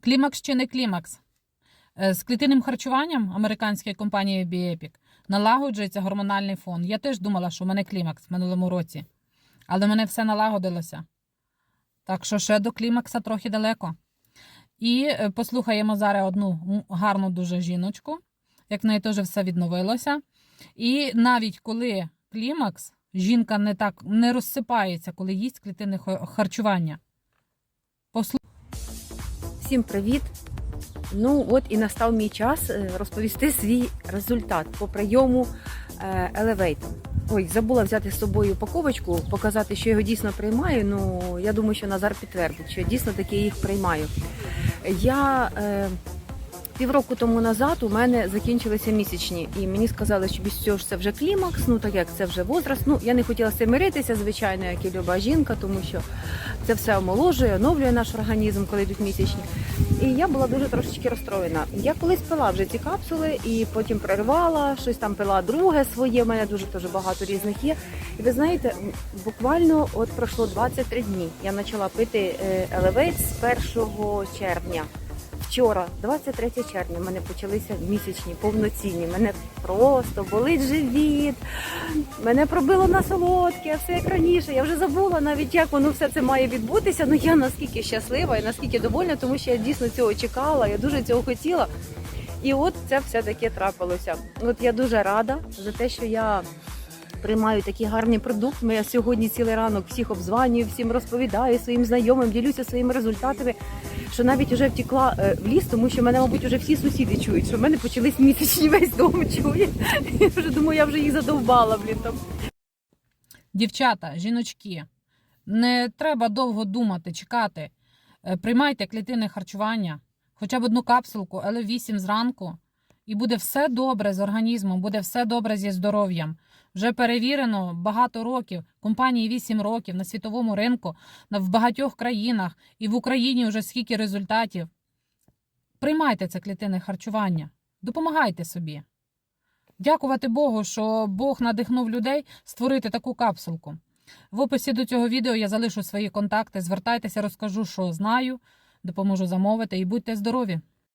Клімакс чи не клімакс? Е, З клітинним харчуванням американської компанії Bioepic налагоджується гормональний фон. Я теж думала, що в мене клімакс в минулому році, але в мене все налагодилося. Так що ще до клімакса трохи далеко. І е, послухаємо зараз одну гарну дуже жіночку, як в неї теж все відновилося. І навіть коли клімакс, жінка не так не розсипається, коли їсть клітинне харчування. Всім привіт! Ну от і настав мій час е, розповісти свій результат по прийому е, Ой, забула взяти з собою упаковочку, показати, що його дійсно приймаю. Ну я думаю, що Назар підтвердить, що я дійсно таки їх приймаю. Я е, півроку тому назад у мене закінчилися місячні, і мені сказали, що без цього ж це вже клімакс, ну так як це вже возраст. Ну я не хотіла цим миритися, звичайно, як і люба жінка, тому що це все омоложує, оновлює наш організм, коли йдуть місячні. І я була дуже трошечки розстроєна. Я колись пила вже ці капсули і потім перервала, щось там пила друге своє. У мене дуже дуже багато різних є. І ви знаєте, буквально от пройшло 23 дні. Я почала пити е, Elevate з 1 червня. Вчора, 23 червня, в мене почалися місячні, повноцінні. Мене просто болить живіт, мене пробило на солодке, все як раніше. Я вже забула навіть, як воно все це має відбутися. Ну я наскільки щаслива і наскільки довольна, тому що я дійсно цього чекала, я дуже цього хотіла. І от це все таке трапилося. От я дуже рада за те, що я приймаю такий гарний продукт. Я сьогодні цілий ранок всіх обзванюю, всім розповідаю своїм знайомим, ділюся своїми результатами. Що навіть вже втекла е, в ліс, тому що мене, мабуть, вже всі сусіди чують, що в мене почались місячні весь дом чує. Я вже думаю, я вже їх задовбала, блін там. Дівчата, жіночки, не треба довго думати, чекати. Е, Приймайте клітинне харчування, хоча б одну капсулку, але 8 зранку, і буде все добре з організмом, буде все добре зі здоров'ям. Вже перевірено багато років, компанії 8 років на світовому ринку, в багатьох країнах, і в Україні вже скільки результатів. Приймайте це клітинне харчування, допомагайте собі. Дякувати Богу, що Бог надихнув людей створити таку капсулку. В описі до цього відео я залишу свої контакти. Звертайтеся, розкажу, що знаю, допоможу замовити і будьте здорові!